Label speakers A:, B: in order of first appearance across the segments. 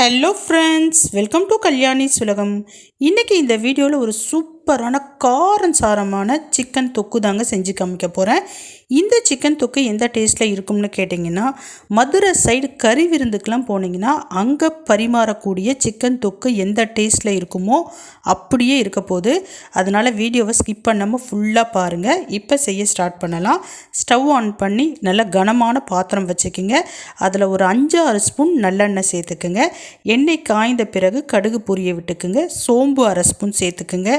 A: Hello friends welcome to Kalyani சுலகம் இன்றைக்கி இந்த வீடியோவில் ஒரு சூப் சூப்பரான காரம் சாரமான சிக்கன் தொக்கு தாங்க செஞ்சு காமிக்க போகிறேன் இந்த சிக்கன் தொக்கு எந்த டேஸ்ட்டில் இருக்கும்னு கேட்டிங்கன்னா மதுரை சைடு கறி விருந்துக்கெலாம் போனீங்கன்னா அங்கே பரிமாறக்கூடிய சிக்கன் தொக்கு எந்த டேஸ்ட்டில் இருக்குமோ அப்படியே இருக்க போகுது. அதனால் வீடியோவை ஸ்கிப் பண்ணாமல் ஃபுல்லாக பாருங்கள் இப்போ செய்ய ஸ்டார்ட் பண்ணலாம். ஸ்டவ் ஆன் பண்ணி நல்ல கனமான பாத்திரம் வச்சுக்கிங்க. அதில் ஒரு அஞ்சாறு ஸ்பூன் நல்லெண்ணெய் சேர்த்துக்குங்க. எண்ணெய் காய்ந்த பிறகு கடுகு பொரிய விட்டுக்குங்க. சோம்பு அரை ஸ்பூன் சேர்த்துக்குங்க.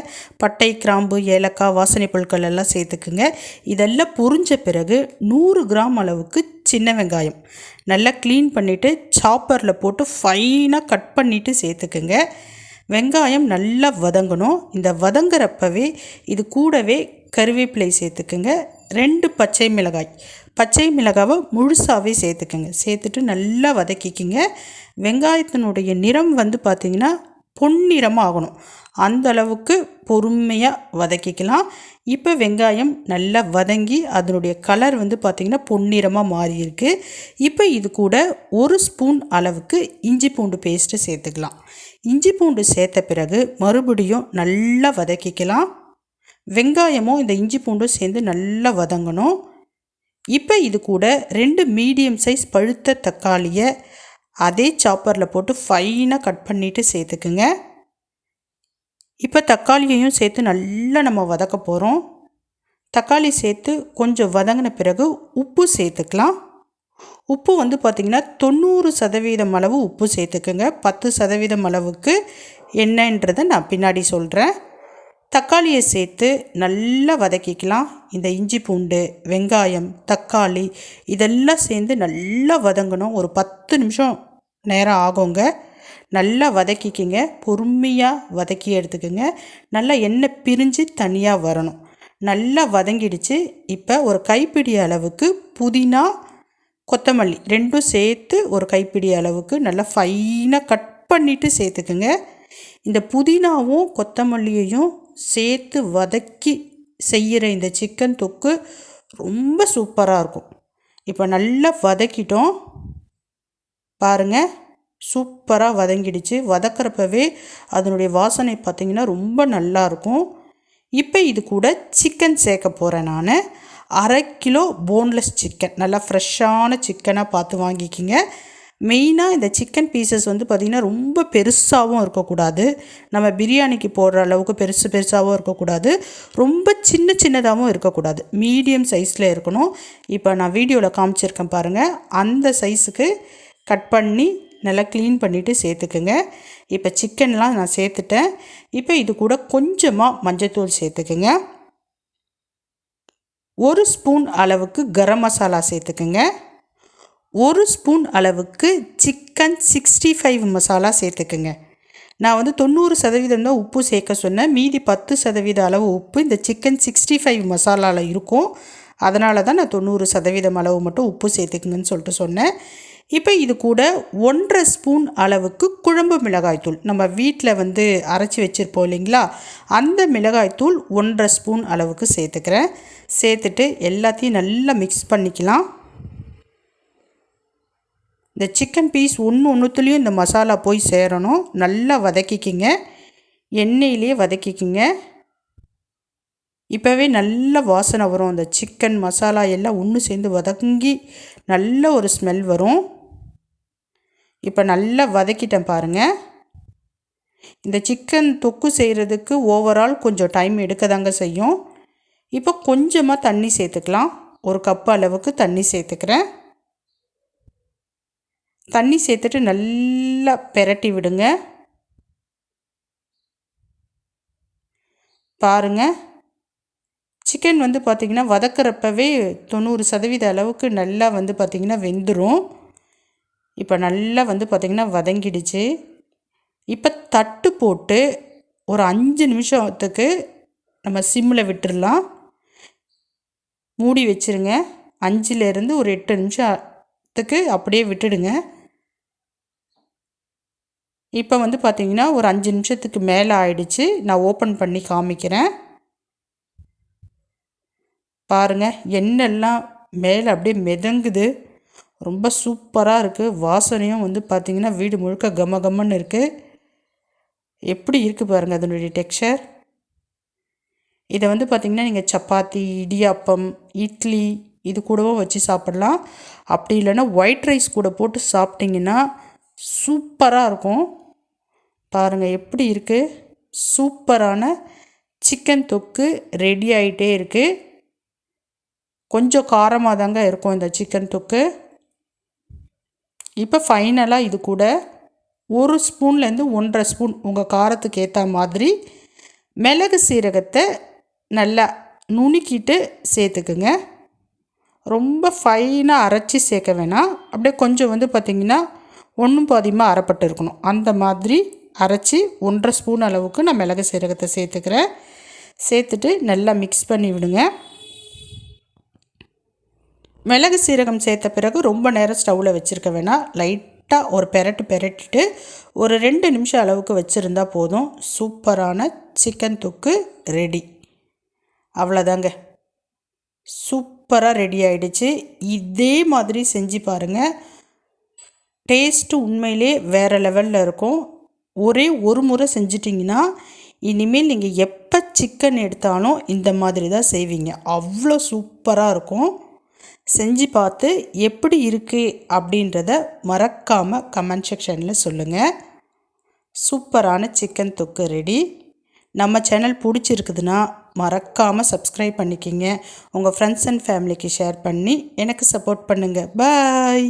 A: பட்டை கிராம்பு ஏலக்காய் வாசனை பொருட்கள் எல்லாம் சேர்த்துக்குங்க. இதெல்லாம் பொரிஞ்ச பிறகு நூறு கிராம் அளவுக்கு சின்ன வெங்காயம். நல்லா க்ளீன் பண்ணிவிட்டு சாப்பரில் போட்டு ஃபைனாக கட் பண்ணிவிட்டு சேர்த்துக்குங்க. வெங்காயம் நல்லா வதங்கணும். இந்த வதங்குறப்பவே இது கூடவே கருவேப்பிலை சேர்த்துக்குங்க. ரெண்டு பச்சை மிளகாய். பச்சை மிளகாவை முழுசாகவே சேர்த்துக்குங்க. சேர்த்துட்டு நல்லா வதக்கிக்கிங்க. வெங்காயத்தினுடைய நிறம் வந்து பார்த்திங்கன்னா பொன்னிறமாக ஆகணும் அந்த அளவுக்கு பொறுமையாக வதக்கிக்கலாம். இப்போ வெங்காயம் நல்லா வதங்கி அதனுடைய கலர் வந்து பார்த்திங்கன்னா பொன்னிறமாக மாறியிருக்கு. இப்போ இது கூட ஒரு ஸ்பூன் அளவுக்கு இஞ்சி பூண்டு பேஸ்ட்டு சேர்த்துக்கலாம். இஞ்சி பூண்டு சேர்த்த பிறகு மறுபடியும் நல்லா வதக்கிக்கலாம். வெங்காயமும் இந்த இஞ்சி பூண்டும் சேர்ந்து நல்லா வதங்கணும். இப்போ இது கூட ரெண்டு மீடியம் சைஸ் பழுத்த தக்காளியை அதே சாப்பரில் போட்டு ஃபைனாக கட் பண்ணிவிட்டு சேர்த்துக்குங்க. இப்போ தக்காளியையும் சேர்த்து நல்லா நம்ம வதக்க போகிறோம் தக்காளி சேர்த்து கொஞ்சம் வதங்கின பிறகு உப்பு சேர்த்துக்கலாம். உப்பு வந்து பார்த்திங்கன்னா தொண்ணூறு சதவீதம் அளவு உப்பு சேர்த்துக்குங்க. பத்து சதவீதம் அளவுக்கு என்னன்றதை நான் பின்னாடி சொல்கிறேன் தக்காளியை சேர்த்து நல்லா வதக்கிக்கலாம். இந்த இஞ்சி பூண்டு வெங்காயம் தக்காளி இதெல்லாம் சேர்ந்து நல்லா வதங்கணும். ஒரு பத்து நிமிஷம் நேரம் ஆகுங்க. நல்லா வதக்கிக்கிங்க. பொறுமையாக வதக்கி எடுத்துக்கோங்க. நல்லா எண்ணெய் பிரிஞ்சு தனியாக வரணும். நல்லா வதங்கிடுச்சு. இப்போ ஒரு கைப்பிடி அளவுக்கு புதினா கொத்தமல்லி ரெண்டும் சேர்த்து ஒரு கைப்பிடி அளவுக்கு நல்லா ஃபைனாக கட் பண்ணிவிட்டு சேர்த்துக்குங்க. இந்த புதினாவும் கொத்தமல்லியையும் சேர்த்து வதக்கி செய்கிற இந்த சிக்கன் தொக்கு ரொம்ப சூப்பராக இருக்கும். இப்போ நல்லா வதக்கிட்டோம். பாருங்கள் சூப்பராக வதங்கிடுச்சு. வதக்கிறப்பவே அதனுடைய வாசனை பார்த்திங்கன்னா ரொம்ப நல்லாயிருக்கும் இப்போ இது கூட சிக்கன் சேர்க்க போகிறேன் நான். அரை கிலோ போன்லெஸ் சிக்கன். நல்லா ஃப்ரெஷ்ஷான சிக்கனாக பார்த்து வாங்கிக்கிங்க. மெயினாக இந்த சிக்கன் பீசஸ் வந்து பார்த்திங்கன்னா ரொம்ப பெருசாகவும் இருக்கக்கூடாது. நம்ம பிரியாணிக்கு போடுற அளவுக்கு பெருசு பெருசாகவும் இருக்கக்கூடாது. ரொம்ப சின்ன சின்னதாகவும் இருக்கக்கூடாது. மீடியம் சைஸில் இருக்கணும். இப்போ நான் வீடியோவில் காமிச்சிருக்கேன் பாருங்கள் அந்த சைஸுக்கு கட் பண்ணி நல்லா க்ளீன் பண்ணிவிட்டு சேர்த்துக்குங்க. இப்போ சிக்கன்லாம் நான் சேர்த்துட்டேன். இப்போ இது கூட கொஞ்சமாக மஞ்சத்தூள் சேர்த்துக்குங்க. ஒரு ஸ்பூன் அளவுக்கு கரம் மசாலா சேர்த்துக்குங்க. ஒரு ஸ்பூன் அளவுக்கு சிக்கன் சிக்ஸ்டி ஃபைவ் மசாலா சேர்த்துக்குங்க. நான் வந்து தொண்ணூறு சதவீதம் தான் உப்பு சேர்க்க சொன்னேன். மீதி பத்து சதவீத அளவு உப்பு இந்த சிக்கன் சிக்ஸ்டி ஃபைவ் மசாலாவில் இருக்கும். அதனால தான் நான் தொண்ணூறு சதவீதம் அளவு மட்டும் உப்பு சேர்த்துக்குங்கன்னு சொல்லிட்டு சொன்னேன். இப்போ இது கூட ஒன்றரை ஸ்பூன் அளவுக்கு குழம்பு மிளகாய்த்தூள். நம்ம வீட்டில் வந்து அரைச்சி வச்சுருப்போம் இல்லைங்களா? அந்த மிளகாய்த்தூள் ஒன்றரை ஸ்பூன் அளவுக்கு சேர்த்துக்கிறேன். சேர்த்துட்டு எல்லாத்தையும் நல்லா மிக்ஸ் பண்ணிக்கலாம். இந்த சிக்கன் பீஸ் ஒன்று ஒன்றுத்துலேயும் இந்த மசாலா போய் சேரணும். நல்லா வதக்கிக்கிங்க. எண்ணெயிலே வதக்கிக்கிங்க. இப்போவே நல்ல வாசனை வரும். அந்த சிக்கன் மசாலா எல்லாம் ஒன்று சேர்ந்து வதங்கி நல்ல ஒரு ஸ்மெல் வரும். இப்போ நல்லா வதக்கிட்டேன் பாருங்கள் இந்த சிக்கன் தொக்கு செய்கிறதுக்கு ஓவரால் கொஞ்சம் டைம் எடுக்க தாங்க செய்யும். இப்போ கொஞ்சமாக தண்ணி சேர்த்துக்கலாம். ஒரு கப் அளவுக்கு தண்ணி சேர்த்துக்கிறேன். தண்ணி சேர்த்துட்டு நல்லா பெரட்டி விடுங்க. பாருங்கள் சிக்கன் வந்து பார்த்திங்கன்னா வதக்கிறப்பவே தொண்ணூறு சதவீத அளவுக்கு நல்லா வந்து பார்த்திங்கன்னா வெந்துடும் இப்போ நல்லா வந்து பார்த்திங்கன்னா வதங்கிடுச்சு. இப்போ தட்டு போட்டு ஒரு அஞ்சு நிமிஷத்துக்கு நம்ம சிம்மில் விட்டுடலாம் மூடி வச்சுருங்க. அஞ்சுலேருந்து ஒரு எட்டு நிமிஷத்துக்கு அப்படியே விட்டுடுங்க. இப்போ வந்து பார்த்திங்கன்னா ஒரு அஞ்சு நிமிஷத்துக்கு மேலே ஆயிடுச்சு. நான் ஓப்பன் பண்ணி காமிக்கிறேன். பாருங்கள் எண்ணெய்லாம் மேலே அப்படியே மிதங்குது. ரொம்ப சூப்பராக இருக்குது வாசனையும் வந்து பார்த்திங்கன்னா வீடு முழுக்க கம கம்மன்னு இருக்குது எப்படி இருக்குது பாருங்கள் அதனுடைய டெக்ஸ்சர் இதை வந்து பார்த்திங்கன்னா நீங்கள் சப்பாத்தி இடியாப்பம் இட்லி இது கூடவும் வச்சு சாப்பிட்லாம். அப்படி இல்லைன்னா ஒயிட் ரைஸ் கூட போட்டு சாப்பிட்டிங்கன்னா சூப்பராக இருக்கும். பாருங்கள் எப்படி இருக்குது சூப்பரான சிக்கன் தொக்கு ரெடி ஆகிட்டே இருக்குது கொஞ்சம் காரமாக தாங்க இருக்கும் இந்த சிக்கன் தொக்கு. இப்போ ஃபைனலாக இது கூட ஒரு ஸ்பூன்லேருந்து ஒன்றரை ஸ்பூன் உங்கள் காரத்துக்கு ஏற்ற மாதிரி மிளகு சீரகத்தை நல்லா நுணுக்கிட்டு சேர்த்துக்குங்க. ரொம்ப ஃபைனாக அரைச்சி சேர்க்க வேணாம். அப்படியே கொஞ்சம் வந்து பார்த்திங்கன்னா ஒன்றும் பாதியமாக அரைப்பட்டு இருக்கணும். அந்த மாதிரி அரைச்சி ஒன்றரை ஸ்பூன் அளவுக்கு நான் மிளகு சீரகத்தை சேர்த்துக்கிறேன். சேர்த்துட்டு நல்லா மிக்ஸ் பண்ணி விடுங்க. மிளகு சீரகம் சேர்த்த பிறகு ரொம்ப நேரம் ஸ்டவ்வில் வச்சுருக்க வேணாம். லைட்டாக ஒரு பெரட்டு பெரட்டிட்டு ஒரு ரெண்டு நிமிஷம் அளவுக்கு வச்சுருந்தா போதும். சூப்பரான சிக்கன் தொக்கு ரெடி அவ்வளோதாங்க சூப்பராக ரெடி ஆகிடுச்சு இதே மாதிரி செஞ்சு பாருங்கள் டேஸ்ட்டு உண்மையிலே வேறு லெவலில் இருக்கும். ஒரே ஒரு முறை செஞ்சிட்டிங்கன்னா இனிமேல் நீங்கள் எப்போ சிக்கன் எடுத்தாலும் இந்த மாதிரி தான் செய்வீங்க. அவ்வளோ சூப்பராக இருக்கும். செஞ்சு பார்த்து எப்படி இருக்குது அப்படின்றத மறக்காமல் கமெண்ட் செக்ஷனில் சொல்லுங்கள் சூப்பரான சிக்கன் தொக்கு ரெடி நம்ம சேனல் பிடிச்சிருக்குதுன்னா மறக்காமல் சப்ஸ்கிரைப் பண்ணிக்கிங்க. உங்கள் ஃப்ரெண்ட்ஸ் அண்ட் ஃபேமிலிக்கு ஷேர் பண்ணி எனக்கு சப்போர்ட் பண்ணுங்கள் பாய்